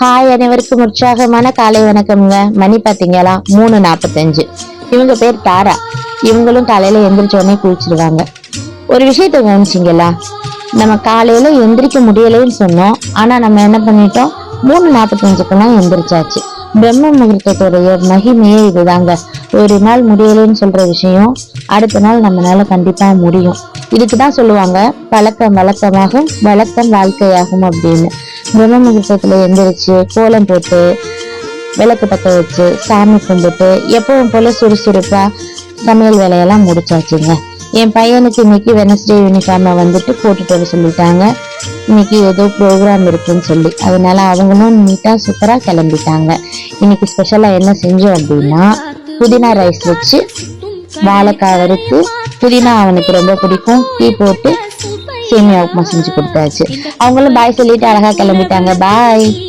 Hi அனைவருக்கும் உற்சாகமான காலை வணக்கம்ங்க. மணி பார்த்தீங்களா மூணு நாற்பத்தஞ்சு இவங்க பேர் தாரா. இவங்களும் காலையில எந்திரிச்ச உடனே குளிச்சிருவாங்க. ஒரு விஷயத்த கவனிச்சிங்களா? நம்ம காலையில எந்திரிக்க முடியலைன்னு சொன்னோம். ஆனா நம்ம என்ன பண்ணிட்டோம்? மூணு நாற்பத்தஞ்சுக்கெல்லாம் எந்திரிச்சாச்சு. பிரம்ம முகூர்த்தத்துடைய மகிமையே இதுதாங்க. ஒரு நாள் முடியலைன்னு சொல்ற விஷயம் அடுத்த நாள் நம்மளால கண்டிப்பா முடியும். இதுக்கு தான் சொல்லுவாங்க பழக்கம் வழக்கமாகும் வழக்கம் வாழ்க்கையாகும் அப்படின்னு. பிரம்ம முகூர்த்தத்துல எந்திரிச்சு கோலம் போட்டு விளக்கு பற்ற வச்சு சாமி கும்பிட்டு எப்பவும் போல சுறுசுறுப்பா சமையல் வேலையெல்லாம் முடிச்சாச்சுங்க. என் பையனுக்கு இன்னைக்கு வெனஸ்டே யூனிஃபார்மை வந்துட்டு போட்டுட்டு வர சொல்லிட்டாங்க. இன்னைக்கு ஏதோ ப்ரோக்ராம் இருக்குன்னு சொல்லி. அதனால அவங்களும் நீட்டா சூப்பரா கிளம்பிட்டாங்க. இன்னைக்கு ஸ்பெஷலா என்ன செஞ்சோம் அப்படின்னா புதினா ரைஸ் வச்சு வாழைக்காய் வறுத்து புதினா அவனுக்கு ரொம்ப பிடிக்கும். டீ போட்டு சேமியா உப்புமா செஞ்சு கொடுத்தாச்சு. அவங்களும் பாய் சொல்லிட்டு அழகா கிளம்பிட்டாங்க. பாய்